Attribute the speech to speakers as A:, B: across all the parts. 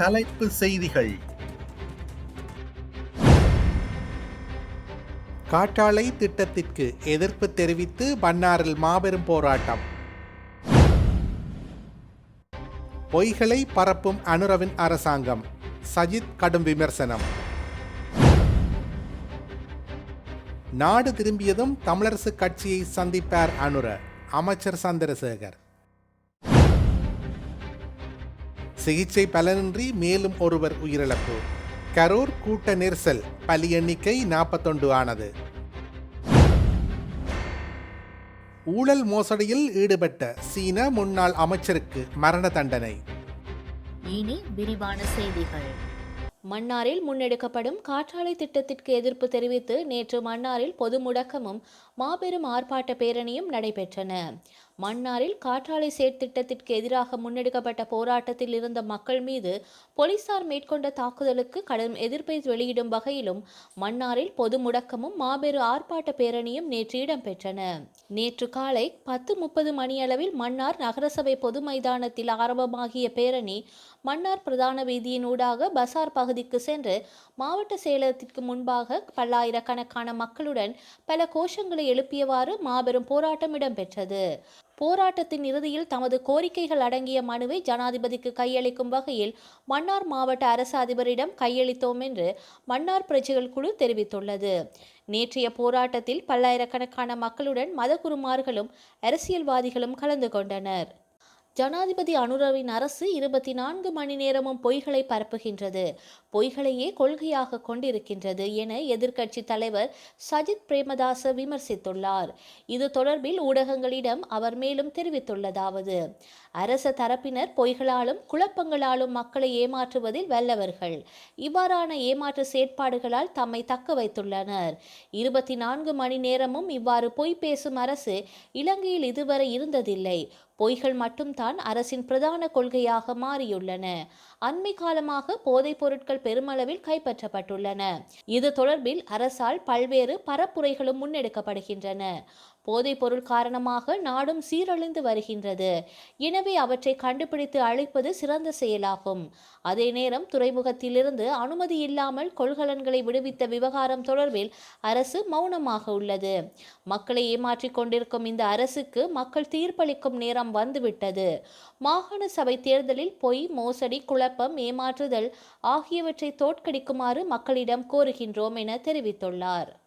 A: தலைப்பு செய்திகள்.
B: காற்றாலை திட்டத்திற்கு எதிர்ப்பு தெரிவித்து பன்னாரில் மாபெரும் போராட்டம். பொய்களை பரப்பும் அனுரவின் அரசாங்கம். சஜித் கடும் விமர்சனம். நாடு திரும்பியதும் தமிழரசு கட்சியை சந்திப்பார் அனுர. அமைச்சர் சந்திரசேகர். சிகிச்சை பலனின்றி மேலும் ஒருவர் உயிரிழப்பு. கரூர் கூட்ட நெரிசல் பலி எண்ணிக்கை நாற்பத்தொண்டு ஆனது. ஊழல் மோசடியில் ஈடுபட்ட சீன முன்னாள் அமைச்சருக்கு மரண தண்டனை.
C: இனி விரிவான செய்திகள். மன்னாரில் முன்னெடுக்கப்படும் காற்றாலை திட்டத்திற்கு எதிர்ப்பு தெரிவித்து நேற்று மன்னாரில் பொது முடக்கமும் மாபெரும் ஆர்ப்பாட்ட பேரணியும் நடைபெற்றன. மன்னாரில் காற்றாலை செயற்திட்டத்திற்கு எதிராக முன்னெடுக்கப்பட்ட போராட்டத்தில் இருந்த மக்கள் மீது போலீசார் மேற்கொண்ட தாக்குதலுக்கு கடும் எதிர்ப்பை வெளியிடும் வகையிலும் மன்னாரில் பொது முடக்கமும் மாபெரும் ஆர்ப்பாட்ட பேரணியும் நேற்று இடம்பெற்றன. நேற்று காலை பத்து முப்பது மணியளவில் மன்னார் நகரசபை பொது மைதானத்தில் ஆரம்பமாகிய பேரணி மன்னார் பிரதான வீதியினூடாக பசார் பகுதிக்கு சென்று மாவட்ட செயலகத்திற்கு முன்பாக பல்லாயிரக்கணக்கான மக்களுடன் பல கோஷங்களை எழுப்பியவாறு மாபெரும் போராட்டம் இடம்பெற்றது. போராட்டத்தின் இறுதியில் தமது கோரிக்கைகள் அடங்கிய மனுவை ஜனாதிபதிக்கு கையளிக்கும் வகையில் மன்னார் மாவட்ட அரசு அதிபரிடம் கையளித்தோம் என்று மன்னார் பிரஜைகள் குழு தெரிவித்துள்ளது. நேற்றைய போராட்டத்தில் பல்லாயிரக்கணக்கான மக்களுடன் மதகுருமார்களும் அரசியல்வாதிகளும் கலந்து கொண்டனர். ஜனாதிபதி அனுரவின் அரசு இருபத்தி நான்கு மணி நேரமும் பொய்களை பரப்புகின்றது. பொய்களையே கொள்கையாக கொண்டிருக்கின்றது என எதிர்க்கட்சி தலைவர் சஜித் பிரேமதாச விமர்சித்துள்ளார். இது தொடர்பில் ஊடகங்களிடம் அவர் மேலும் தெரிவித்துள்ளதாவது அரச தரப்பினர் பொய்களாலும் குழப்பங்களாலும் மக்களை ஏமாற்றுவதில் வல்லவர்கள். இவ்வாறான ஏமாற்று செயற்பாடுகளால் தம்மை தக்க வைத்துள்ளனர். இருபத்தி நான்கு மணி நேரமும் இவ்வாறு பொய் பேசும் அரசு இலங்கையில் இதுவரை இருந்ததில்லை. பொய்கள் மட்டும்தான் அரசின் பிரதான கொள்கையாக மாறியுள்ளன. அண்மை காலமாக போதைப் பொருட்கள் பெருமளவில் கைப்பற்றப்பட்டுள்ளன. இது தொடர்பில் அரசால் பல்வேறு பரப்புரைகளும் முன்னெடுக்கப்படுகின்றன. போதைப் பொருள் காரணமாக நாடும் சீரழிந்து வருகின்றது. எனவே அவற்றை கண்டுபிடித்து அழிப்பது சிறந்த செயலாகும். அதே நேரம் துறைமுகத்திலிருந்து அனுமதி இல்லாமல் கொள்கலன்களை விடுவித்த விவகாரம் தொடர்பில் அரசு மௌனமாக உள்ளது. மக்களை ஏமாற்றிக் கொண்டிருக்கும் இந்த அரசுக்கு மக்கள் தீர்ப்பளிக்கும் நேரம் வந்துவிட்டது. மாகாண சபை தேர்தலில் பொய் மோசடி குழப்பம் ஏமாற்றுதல் ஆகியவற்றை தோற்கடிக்குமாறு மக்களிடம் கோருகின்றோம் என தெரிவித்துள்ளார்.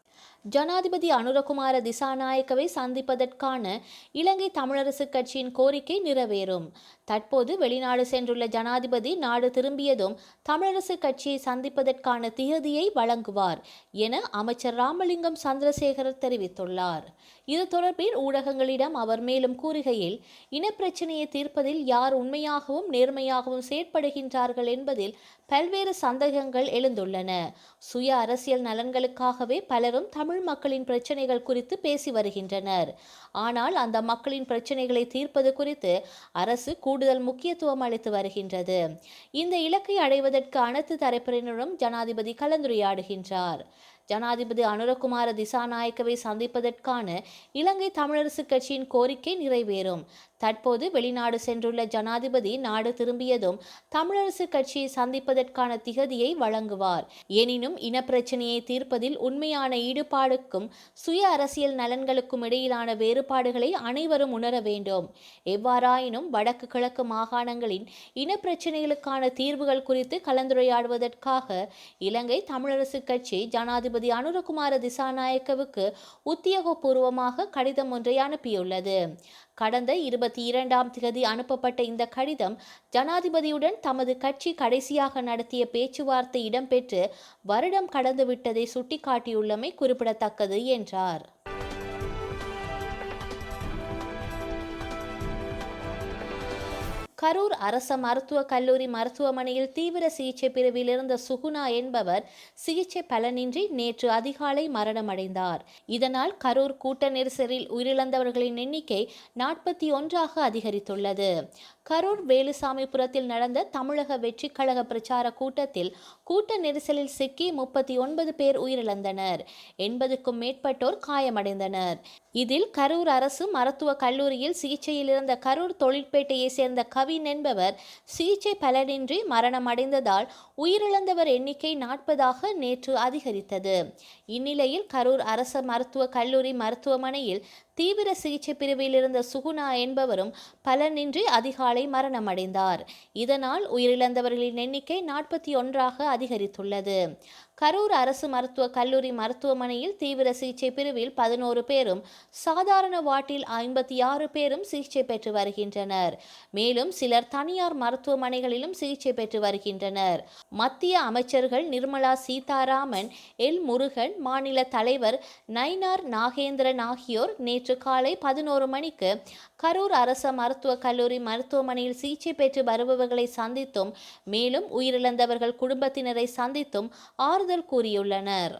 C: ஜனாதிபதி அனுரகுமார திசாநாயக்கவை சந்திப்பதற்கான இலங்கை தமிழரசுக் கட்சியின் கோரிக்கை நிறைவேறும். தற்போது வெளிநாடு சென்றுள்ள ஜனாதிபதி நாடு திரும்பியதும் தமிழரசுக் கட்சியை சந்திப்பதற்கான திகதியை வழங்குவார் என அமைச்சர் ராமலிங்கம் சந்திரசேகரர் தெரிவித்துள்ளார். இது தொடர்பில் ஊடகங்களிடம் அவர் மேலும் கூறுகையில் இனப்பிரச்சனையை தீர்ப்பதில் யார் உண்மையாகவும் நேர்மையாகவும் செயற்படுகின்றார்கள் என்பதில் பல்வேறு சந்தேகங்கள் எழுந்துள்ளன. சுய அரசியல் நலன்களுக்காகவே பலரும் தமிழ் மக்களின் பிரச்சனைகள் குறித்து பேசி வருகின்றனர். ஆனால் அந்த மக்களின் பிரச்சனைகளை தீர்ப்பது குறித்து அரசு கூடுதல் முக்கியத்துவம் அளித்து வருகின்றது. இந்த இலக்கை அடைவதற்கு அனைத்து தரப்பினரும் ஜனாதிபதி கலந்துரையாடுகின்றார். ஜனாதிபதி அனுரகுமார திசாநாயக்கவை சந்திப்பதற்கான இலங்கை தமிழரசுக் கட்சியின் கோரிக்கை நிறைவேறும். தற்போது வெளிநாடு சென்றுள்ள ஜனாதிபதி நாடு திரும்பியதும் தமிழரசுக் கட்சியை சந்திப்பதற்கான திகதியை வழங்குவார். எனினும் இனப்பிரச்சனையை தீர்ப்பதில் உண்மையான ஈடுபாடுக்கும் சுய அரசியல் நலன்களுக்கும் இடையிலான வேறுபாடுகளை அனைவரும் உணர வேண்டும். எவ்வாறாயினும் வடக்கு கிழக்கு மாகாணங்களின் இனப்பிரச்சனைகளுக்கான தீர்வுகள் குறித்து கலந்துரையாடுவதற்காக இலங்கை தமிழரசுக் கட்சி ஜனாதிபதி அனுரகுமார திசாநாயக்கவுக்கு உத்தியோகபூர்வமாக கடிதம் ஒன்றை அனுப்பியுள்ளது. கடந்த இருபத்தி இரண்டாம் தேதி அனுப்பப்பட்ட இந்த கடிதம் ஜனாதிபதியுடன் தமது கட்சி கடைசியாக நடத்திய பேச்சுவார்த்தை இடம்பெற்று வருடம் கடந்துவிட்டதை சுட்டிக்காட்டியுள்ளமை குறிப்பிடத்தக்கது என்றார். கரூர் அரச மருத்துவக் கல்லூரி மருத்துவமனையில் தீவிர சிகிச்சை பிரிவில் இருந்த சுகுணா என்பவர் சிகிச்சை பலனின்றி நேற்று அதிகாலை மரணமடைந்தார். இதனால் கரூர் கூட்ட நெரிசலில் உயிரிழந்தவர்களின் எண்ணிக்கை நாற்பத்தி ஒன்றாக அதிகரித்துள்ளது. கரூர் வேலுசாமிபுரத்தில் நடந்த தமிழக வெற்றி கழக பிரச்சார கூட்டத்தில் கூட்ட நெரிசலில் சிக்கி முப்பத்தி ஒன்பது பேர் உயிரிழந்தனர். எண்பதுக்கும் மேற்பட்டோர் காயமடைந்தனர். இதில் கரூர் அரசு மருத்துவக் கல்லூரியில் சிகிச்சையில் இருந்த கரூர் தொழிற்பேட்டையை சேர்ந்த கவின் என்பவர் சிகிச்சை பலனின்றி மரணமடைந்ததால் உயிரிழந்தவர் எண்ணிக்கை நாற்பதாக நேற்று அதிகரித்தது. இந்நிலையில் கரூர் அரசு மருத்துவக் கல்லூரி மருத்துவமனையில் தீவிர சிகிச்சை பிரிவில் இருந்த சுகுணா என்பவரும் பலனின்றி அதிகாலை மரணமடைந்தார். இதனால் உயிரிழந்தவர்களின் எண்ணிக்கை நாற்பத்தி ஒன்றாக அதிகரித்துள்ளது. கரூர் அரசு மருத்துவக் கல்லூரி மருத்துவமனையில் தீவிர சிகிச்சை பிரிவில் பதினோரு பேரும் சாதாரண வார்டில் ஐம்பத்தி ஆறு பேரும் சிகிச்சை பெற்று வருகின்றனர். மேலும் சிலர் தனியார் மருத்துவமனைகளிலும் சிகிச்சை பெற்று வருகின்றனர். மத்திய அமைச்சர்கள் நிர்மலா சீதாராமன் எல் முருகன் மாநில தலைவர் நயினார் நாகேந்திரன் ஆகியோர் நேற்று காலை பதினோரு மணிக்கு கரூர் அரசு மருத்துவக் கல்லூரி மருத்துவமனையில் சிகிச்சை பெற்று வருபவர்களை சந்தித்தும் மேலும் உயிரிழந்தவர்கள் குடும்பத்தினரை சந்தித்தும் ஆறுதல் கூறியுள்ளனர்.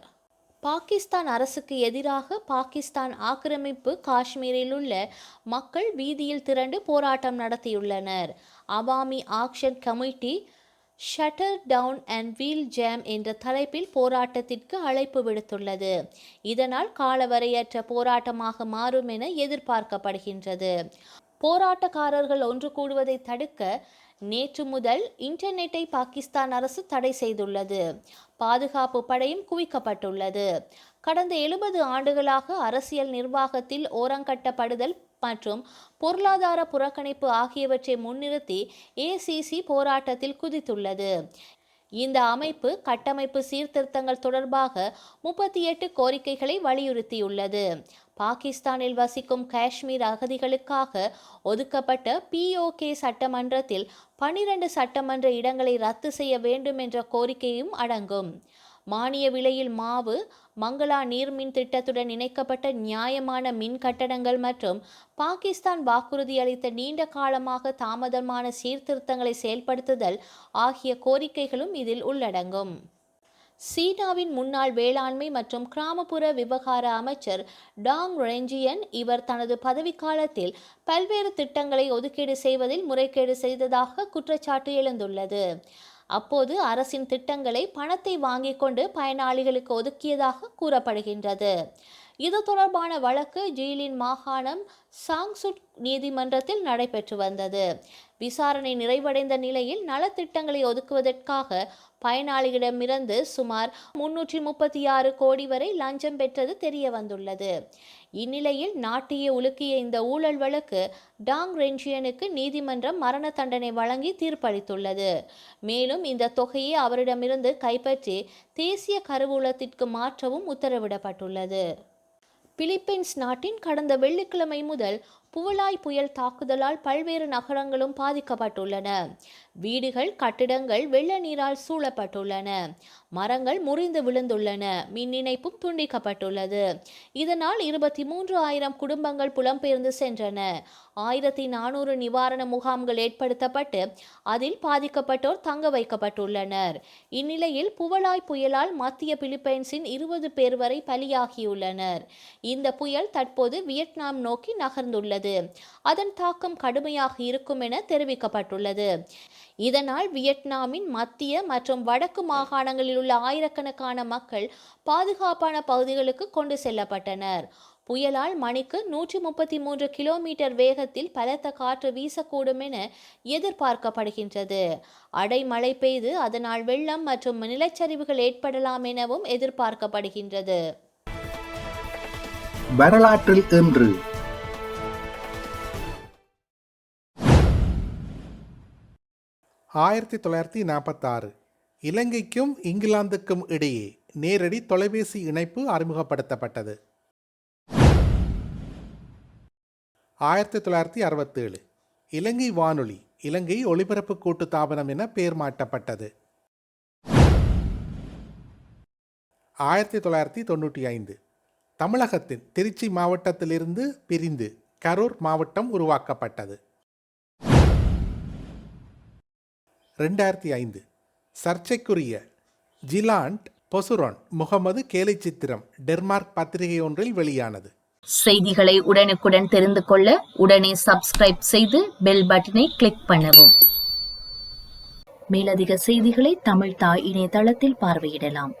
C: பாகிஸ்தான் அரசுக்கு எதிராக பாகிஸ்தான் ஆக்கிரமிப்பு காஷ்மீரில் உள்ள மக்கள் வீதியில் திரண்டு போராட்டம் நடத்தியுள்ளனர். Awami action committee shutter down and wheel jam என்ற தலைப்பில் போராட்டத்திற்கு அழைப்பு விடுத்துள்ளது. இதனால் காலவரையற்ற போராட்டமாக மாறும் என எதிர்பார்க்கப்படுகின்றது. போராட்டக்காரர்கள் ஒன்று கூடுவதை தடுக்க நேற்று முதல் இன்டர்நெட்டை பாகிஸ்தான் அரசு தடை செய்துள்ளது. பாதுகாப்பு படையும் குவிக்கப்பட்டுள்ளது. கடந்த எழுபது ஆண்டுகளாக அரசியல் நிர்வாகத்தில் ஓரங்கட்டப்படுதல் மற்றும் பொருளாதார புறக்கணிப்பு ஆகியவற்றை முன்னிறுத்தி ஏசிசி போராட்டத்தில் குதித்துள்ளது. இந்த அமைப்பு கட்டமைப்பு சீர்திருத்தங்கள் தொடர்பாக முப்பத்தி எட்டு கோரிக்கைகளை வலியுறுத்தியுள்ளது. பாகிஸ்தானில் வசிக்கும் காஷ்மீர் அகதிகளுக்காக ஒதுக்கப்பட்ட பிஓகே சட்டமன்றத்தில் பனிரெண்டு சட்டமன்ற இடங்களை ரத்து செய்ய வேண்டும் என்ற கோரிக்கையும் அடங்கும். மானிய விலையில் மாவு மங்களா நீர்மின் திட்டத்துடன் இணைக்கப்பட்ட நியாயமான மின் கட்டடங்கள் மற்றும் பாகிஸ்தான் வாக்குறுதி அளித்த நீண்ட காலமாக தாமதமான சீர்திருத்தங்களை செயல்படுத்துதல் ஆகிய கோரிக்கைகளும் இதில் உள்ளடங்கும். சீனாவின் முன்னாள் வேளாண்மை மற்றும் கிராமப்புற விவகார அமைச்சர் டாங் ரெஞ்சியன் இவர் தனது பதவிக்காலத்தில் பல்வேறு திட்டங்களை ஒதுக்கீடு செய்வதில் முறைகேடு செய்ததாக குற்றச்சாட்டு எழுந்துள்ளது. அப்போது அரசின் திட்டங்களை பணத்தை வாங்கிக் கொண்டு பயனாளிகளுக்கு ஒதுக்கியதாக கூறப்படுகின்றது. இது தொடர்பான வழக்கு ஜீலின் மாகாணம் சாங்சுட் நீதிமன்றத்தில் நடைபெற்று வந்தது. விசாரணை நிறைவடைந்த நிலையில் நலத்திட்டங்களை ஒதுக்குவதற்காக பயனாளிகளிடமிருந்து சுமார் முன்னூற்றி முப்பத்தி ஆறு கோடி வரை லஞ்சம் பெற்றது தெரிய வந்துள்ளது இந்நிலையில் நாட்டையே உலுக்கிய இந்த ஊழல் வழக்கு டாங் ரென்ஜியனுக்கு நீதிமன்றம் மரண தண்டனை வழங்கி தீர்ப்பளித்துள்ளது. மேலும் இந்த தொகையை அவரிடமிருந்து கைப்பற்றி தேசிய கருவூலத்திற்கு மாற்றவும் உத்தரவிடப்பட்டுள்ளது. பிலிப்பைன்ஸ் நாட்டின் கடந்த வெள்ளிக்கிழமை முதல் புவலாய் புயல் தாக்குதலால் பல்வேறு நகரங்களும் பாதிக்கப்பட்டுள்ளன. வீடுகள் கட்டிடங்கள் வெள்ள நீரால் சூழப்பட்டுள்ளன. மரங்கள் முறிந்து விழுந்துள்ளன. மின் இணைப்பும் துண்டிக்கப்பட்டுள்ளது. இதனால் இருபத்தி மூன்று ஆயிரம் குடும்பங்கள் புலம்பெயர்ந்து சென்றன. ஆயிரத்தி நானூறு நிவாரண முகாம்கள் ஏற்படுத்தப்பட்டு அதில் பாதிக்கப்பட்டோர் தங்க வைக்கப்பட்டுள்ளனர். இந்நிலையில் புவலாய் புயலால் மத்திய பிலிப்பைன்ஸின் இருபது பேர் வரை பலியாகியுள்ளனர். இந்த புயல் தற்போது வியட்நாம் நோக்கி நகர்ந்துள்ளது. அதன் தாக்கம் கடுமையாக இருக்கும் என தெரிவிக்கப்பட்டுள்ளது. இதனால் வியட்நாமின் மத்திய மற்றும் வடக்கு மாகாணங்களில் உள்ள ஆயிரக்கணக்கான மக்கள் பாதுகாப்பான பகுதிகளுக்கு கொண்டு செல்லப்பட்டனர். புயலால் மணிக்கு நூற்றி முப்பத்தி மூன்று கிலோமீட்டர் வேகத்தில் பலத்த காற்று வீசக்கூடும் என எதிர்பார்க்கப்படுகின்றது. அடைமழை பெய்து அதனால் வெள்ளம் மற்றும் நிலச்சரிவுகள் ஏற்படலாம் எனவும் எதிர்பார்க்கப்படுகின்றது.
A: வரலாற்றில் இன்று
B: ஆயிரத்தி தொள்ளாயிரத்தி நாற்பத்தாறு. இலங்கைக்கும் இங்கிலாந்துக்கும் இடையே நேரடி தொலைபேசி இணைப்பு அறிமுகப்படுத்தப்பட்டது. ஆயிரத்தி தொள்ளாயிரத்தி அறுபத்தேழு. இலங்கை வானொலி இலங்கை ஒளிபரப்பு கூட்டு தாபனம் என பெயர் மாற்றப்பட்டது. ஆயிரத்தி தொள்ளாயிரத்தி தொண்ணூற்றி ஐந்து. தமிழகத்தின் திருச்சி மாவட்டத்திலிருந்து பிரிந்து கரூர் மாவட்டம் உருவாக்கப்பட்டது. ரெண்டாயிரத்தி ஐந்து. சர்ச்சைக்குரிய ஜிலாண்ட் பொசுரான் முகமது கேலி சித்திரம் டென்மார்க் பத்திரிகை ஒன்றில் வெளியானது.
C: செய்திகளை உடனுக்குடன் தெரிந்து கொள்ள உடனே சப்ஸ்கிரைப் செய்து பெல் பட்டனை கிளிக் பண்ணவும். மேலதிக செய்திகளை தமிழ் தாய் இணையதளத்தில் பார்வையிடலாம்.